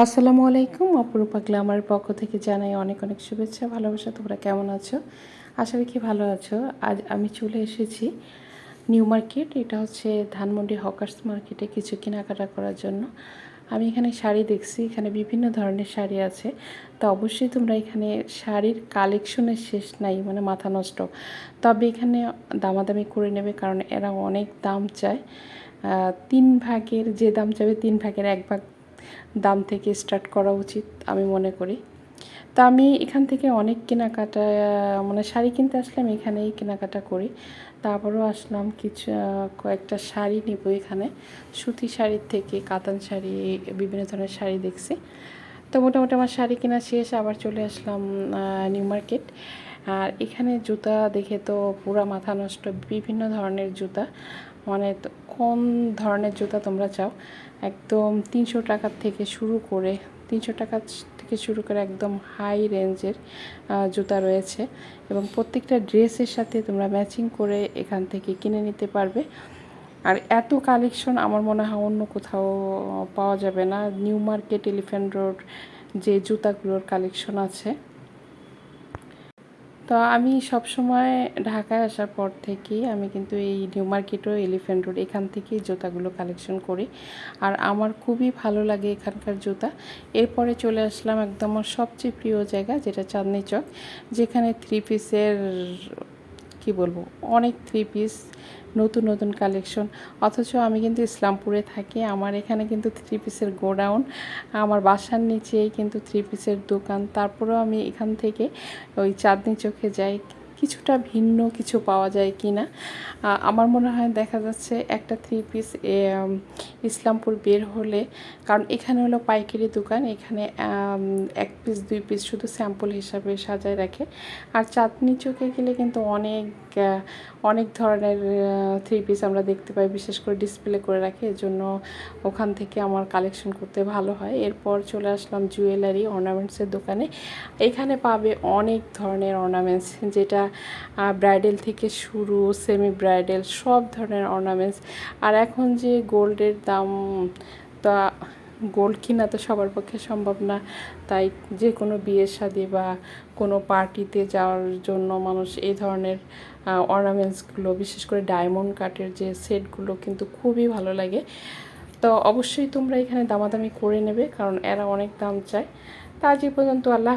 আসসালামু আলাইকুম। অপরূপা গ্লামার পক্ষ থেকে জানাই অনেক অনেক শুভেচ্ছা, ভালোবাসা। তোমরা কেমন আছো? আশা রাখি ভালো আছো। আজ আমি চলে এসেছি নিউ মার্কেট। এটা হচ্ছে ধানমন্ডি হকার্স মার্কেটে কিছু কেনাকাটা করার জন্য। আমি এখানে শাড়ি দেখছি, এখানে বিভিন্ন ধরনের শাড়ি আছে। তো অবশ্যই তোমরা এখানে শাড়ির কালেকশনের শেষ নাই মানে মাথা নষ্ট। তবে এখানে দামাদামি করে নেবে কারণ এরা অনেক দাম চায়। তিন ভাগের, যে দাম চাবে তিন ভাগের এক ভাগ দাম থেকে স্টার্ট করা উচিত, আমি মনে করি। তো আমি এখান থেকে অনেক কেনাকাটা মানে শাড়ি কিনতে আসলাম, এখানেই কেনাকাটা করি। তারপরেও আসলাম কিছু, কয়েকটা শাড়ি নেব এখানে। সুতি শাড়ির থেকে, কাতান শাড়ি, বিভিন্ন ধরনের শাড়ি দেখছি। তো মোটামুটি আমার শাড়ি কেনা শেষ, আবার চলে আসলাম নিউ মার্কেট আর এখানে জুতা দেখে তো পুরা মাথা নষ্ট, বিভিন্ন ধরনের জুতা। মানে কোন ধরনের জুতা তোমরা চাও? একদম তিনশো টাকার থেকে শুরু করে, তিনশো টাকা থেকে শুরু করে একদম হাই রেঞ্জের জুতা রয়েছে। এবং প্রত্যেকটা ড্রেসের সাথে তোমরা ম্যাচিং করে এখান থেকে কিনে নিতে পারবে। আর এত কালেকশন আমার মনে হয় অন্য কোথাও পাওয়া যাবে না। নিউ মার্কেট এলিফ্যান্ট রোড যে জুতাগুলোর কালেকশন আছে। তো আমি সবসময় ঢাকায় আসার পর থেকেই আমি কিন্তু এই নিউ মার্কেট ও এলিফ্যান্ট রোড এখান থেকেই জুতাগুলো কালেকশন করি। আর আমার খুবই ভালো লাগে এখানকার জুতা। এরপরে চলে আসলাম একদম আমার সবচেয়ে প্রিয় জায়গা যেটা চাঁদনি চক, যেখানে থ্রি পিসের কি বলব, অনেক থ্রি পিস নতুন নতুন কালেকশন অথচ আমি কিন্তু ইসলামপুরে থাকি, আমার এখানে কিন্তু থ্রি পিসের গোডাউন। আমার বাসার নিচেই কিন্তু থ্রি পিসের দোকান। তারপরেও আমি এখান থেকে ওই চাঁদনি চোখে যাই। কিছুটা ভিন্ন কিছু পাওয়া যায় কি না আমার মনে হয় দেখা যাচ্ছে একটা থ্রি পিস ইসলামপুর বের হলে, কারণ এখানে হলো পাইকারি দোকান, এখানে এক পিস দুই পিস শুধু স্যাম্পল হিসাবে সাজায় রাখে। আর চাঁদনি চোখে গেলে কিন্তু অনেক অনেক ধরনের থ্রি পিস আমরা দেখতে পাই, বিশেষ করে ডিসপ্লে করে রাখে। এজন্য ওখান থেকে আমার কালেকশন করতে ভালো হয়। এরপর চলে আসলাম জুয়েলারি অর্নামেন্টসের দোকানে। এখানে পাবে অনেক ধরনের অর্নামেন্টস যেটা ব্রাইডাল থেকে শুরু সেমি ব্রাইডাল সব ধরনের অর্নামেন্টস আর এখন যে গোল্ডের দাম তা গোল্ড কিনা তো সবার পক্ষে সম্ভব না। তাই যে কোনো বিয়ের শাদী বা কোনো পার্টিতে যাওয়ার জন্য মানুষ এই ধরনের অর্নামেন্টসগুলো বিশেষ করে ডায়মন্ড কাটের যে সেটগুলো কিন্তু খুবই ভালো লাগে। তো অবশ্যই তোমরা এখানে দামাদামি করে নেবে, কারণ এরা অনেক দাম চায়। তা আজ পর্যন্ত, আল্লাহ